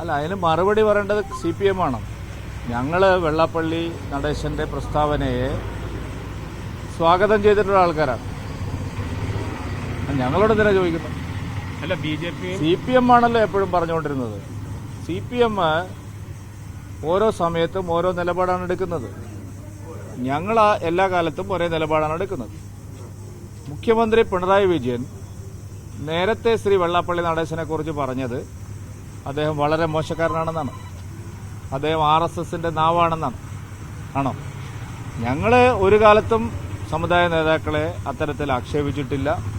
അല്ല അതിന് മറുപടി പറയേണ്ടത് സി പി എം ആണ്. ഞങ്ങൾ വെള്ളാപ്പള്ളി നടേശന്റെ പ്രസ്താവനയെ സ്വാഗതം ചെയ്തിട്ടുള്ള ആൾക്കാരാണ്. ഞങ്ങളോട് എന്തിനാ ചോദിക്കുന്നത്? അല്ല B J P C P M ആണല്ലോ എപ്പോഴും പറഞ്ഞുകൊണ്ടിരുന്നത്. സി പി എം ഓരോ സമയത്തും ഓരോ നിലപാടാണ് എടുക്കുന്നത്. ഞങ്ങൾ എല്ലാ കാലത്തും ഒരേ നിലപാടാണ് എടുക്കുന്നത്. മുഖ്യമന്ത്രി പിണറായി വിജയൻ നേരത്തെ ശ്രീ വെള്ളാപ്പള്ളി നടേശനെ കുറിച്ച് പറഞ്ഞത് അദ്ദേഹം വളരെ മോശക്കാരനാണെന്നാണ്. അദ്ദേഹം ആർ എസ് എസിന്റെ നാവാണെന്നാണ്. ആണോ? ഞങ്ങൾ ഒരു കാലത്തും സമുദായ നേതാക്കളെ അത്തരത്തിൽ ആക്ഷേപിച്ചിട്ടില്ല.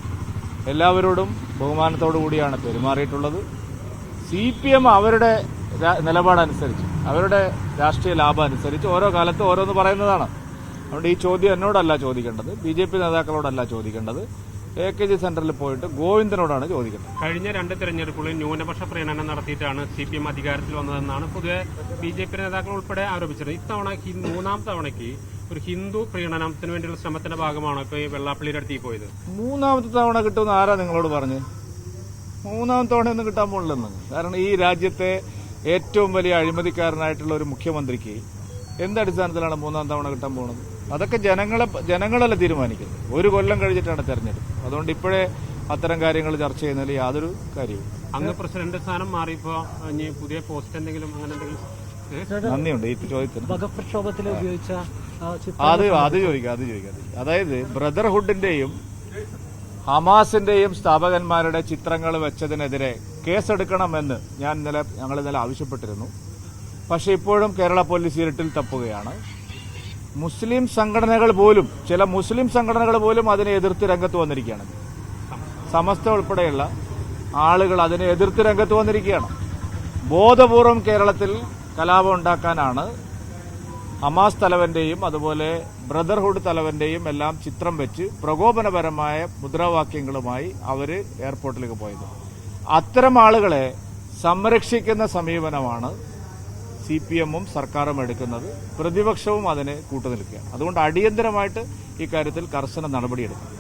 എല്ലാവരോടും ബഹുമാനത്തോടു കൂടിയാണ് പെരുമാറിയിട്ടുള്ളത്. സി പി എം അവരുടെ നിലപാടനുസരിച്ച് അവരുടെ രാഷ്ട്രീയ ലാഭം അനുസരിച്ച് ഓരോ കാലത്തും ഓരോന്ന് പറയുന്നതാണ്. അതുകൊണ്ട് ഈ ചോദ്യം എന്നോടല്ല ചോദിക്കേണ്ടത് ബി ജെ പി നേതാക്കളോടല്ല ചോദിക്കേണ്ടത്. എ കെ ജി സെന്ററിൽ പോയിട്ട് ഗോവിന്ദനോടാണ് ചോദിക്കുന്നത് കഴിഞ്ഞ രണ്ട് തെരഞ്ഞെടുപ്പുകളിൽ ന്യൂനപക്ഷ പ്രീണനം നടത്തിയിട്ടാണ് സി പി എം അധികാരത്തിൽ വന്നതെന്നാണ് പൊതുവെ ബി ജെ പി നേതാക്കൾ ഉൾപ്പെടെ ആരോപിച്ചത്. ഇത്തവണ മൂന്നാം തവണയ്ക്ക് ഒരു ഹിന്ദു പ്രീണനത്തിന് വേണ്ടിയുള്ള ശ്രമത്തിന്റെ ഭാഗമാണോ ഇപ്പൊ ഈ വെള്ളാപ്പള്ളിയുടെ അടുത്ത് പോയത്? മൂന്നാമത്തെ തവണ കിട്ടുമെന്ന് ആരാ നിങ്ങളോട് പറഞ്ഞ്? മൂന്നാം തവണ ഒന്നും കിട്ടാൻ പോകുന്നില്ലെന്ന് കാരണം ഈ രാജ്യത്തെ ഏറ്റവും വലിയ അഴിമതിക്കാരനായിട്ടുള്ള ഒരു മുഖ്യമന്ത്രിക്ക് എന്ത് അടിസ്ഥാനത്തിലാണ് മൂന്നാം തവണ കിട്ടാൻ പോകുന്നത് അതൊക്കെ ജനങ്ങളെ ജനങ്ങളല്ല തീരുമാനിക്കുന്നത്? ഒരു കൊല്ലം കഴിഞ്ഞിട്ടാണ് തെരഞ്ഞെടുപ്പ്. അതുകൊണ്ട് ഇപ്പോഴേ അത്തരം കാര്യങ്ങൾ ചർച്ച ചെയ്യുന്നതിൽ യാതൊരു കാര്യവും അങ്ങ് പ്രസിഡന്റ് സ്ഥാനം മാറിയപ്പോ ഇനി പുതിയ പോസ്റ്റ് എന്തെങ്കിലും അങ്ങനെ എന്തെങ്കിലും? നന്ദിയുണ്ട് ഈ ചോദ്യത്തിന്. ഉപയോഗിച്ച ആ, ചിത്രം അത് അത് ചോദിക്കാം അത് ചോദിക്കാം. അതായത് ബ്രദർഹുഡിന്റെയും ഹമാസിന്റെയും സ്ഥാപകന്മാരുടെ ചിത്രങ്ങൾ വെച്ചതിനെതിരെ കേസെടുക്കണമെന്ന് ഞാൻ ഇന്നലെ ഞങ്ങൾ ഇന്നലെ ആവശ്യപ്പെട്ടിരുന്നു. പക്ഷേ ഇപ്പോഴും കേരള പോലീസ് ഇരുട്ടിൽ തപ്പുകയാണ്. മുസ്ലിം സംഘടനകൾ പോലും ചില മുസ്ലിം സംഘടനകൾ പോലും അതിനെ എതിർത്ത് രംഗത്ത് വന്നിരിക്കുകയാണ്. സമസ്ത ഉൾപ്പെടെയുള്ള ആളുകൾ അതിനെ എതിർത്ത് രംഗത്ത് വന്നിരിക്കുകയാണ്. ബോധപൂർവം കേരളത്തിൽ കലാപം ഉണ്ടാക്കാനാണ് ഹമാസ് തലവന്റെയും അതുപോലെ ബ്രദർഹുഡ് തലവന്റെയും എല്ലാം ചിത്രം വെച്ച് പ്രകോപനപരമായ മുദ്രാവാക്യങ്ങളുമായി അവർ എയർപോർട്ടിലേക്ക് പോയത്. അത്തരം ആളുകളെ സംരക്ഷിക്കുന്ന സമീപനമാണ് സി പി എമ്മും സർക്കാരും എടുക്കുന്നത് പ്രതിപക്ഷവും അതിന് കൂട്ടുനിൽക്കുകയാണ്. അതുകൊണ്ട് അടിയന്തരമായിട്ട് ഇക്കാര്യത്തിൽ കർശന നടപടിയെടുക്കും